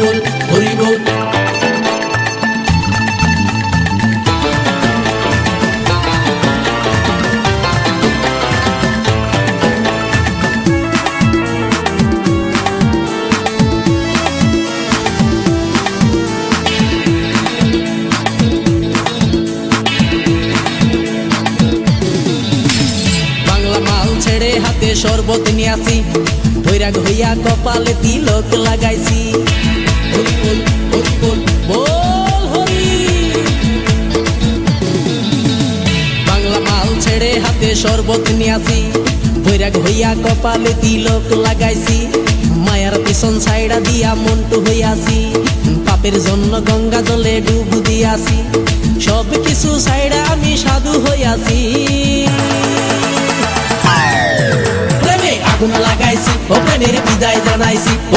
হরিবোল হরিবোল শরবত নিয়াছি ভৈরাগ হইয়া কপালে তিলক লাগাইছি। শরবত নিয়াছি বৈরাগ হইয়া কপালে তিলক লাগাইছি। মায়ার পিছন ছাইড়া দিয়া মন্টু হইয়াছি পাপের জন্য গঙ্গা জলে ডুব দিয়াছি সব কিছু ছাইড়া আমি সাধু হইয়াছি আগুন লাগাইছি ও প্রেমের বিদায় জানাইছি। ও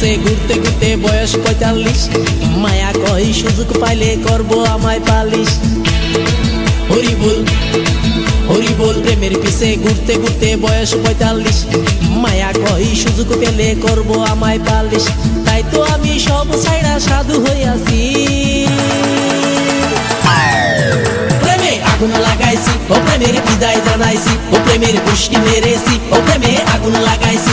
প্রেমের ঘুরতে ঘুরতে বয়স পঁয়তাল্লিশ। মায়া কই, সুযোগ পাইলে করব আমায় পালিশ। হরি বল হরি বল, প্রেমের পিছে ঘুরতে ঘুরতে বয়স পঁয়তাল্লিশ। মায়া কই, সুযোগ পেলে করব আমায় পালিশ। তাই তো আমি সব সাইডা সাধু হইয়াছি আগুন লাগাইছি, ও প্রেমের বিদায় জানাইছি, ও প্রেমের পুষ্টি মেরেছি, ও প্রেমে আগুন লাগাইছি।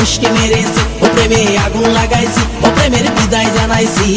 পুষ্টি মেরেছি ও প্রেমে আগুন লাগাইছি ও প্রেমের বিদায় জানাইছি